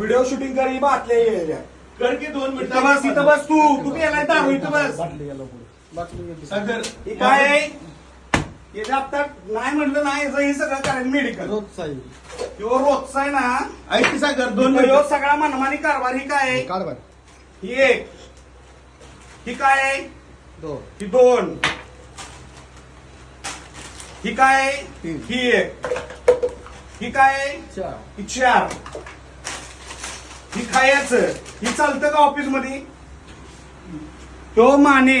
Video shooting करी बातल्या यायच्या कर की दोन मिनिटं. इथं बस इथं बस तू. तू गेलाय दारू इथं बस. सागर. हे काय आहे? याच्या आता नाही म्हणलं नाही याचं हे सगळं करायचं मेडिकल किंवा रोजचा आहे ना. ऐक की सागर दोन ह्यो मिनिटं. सगळा मनमानी कारभार ही काय आहे? काढ ही एक. ही काय आहे? दोन. ही दोन. ही काय आहे? तीन. ही एक. ही काय आहे? चार. ही चार. ही खायचं. ही चालतं का ऑफिसमध्ये? तो माने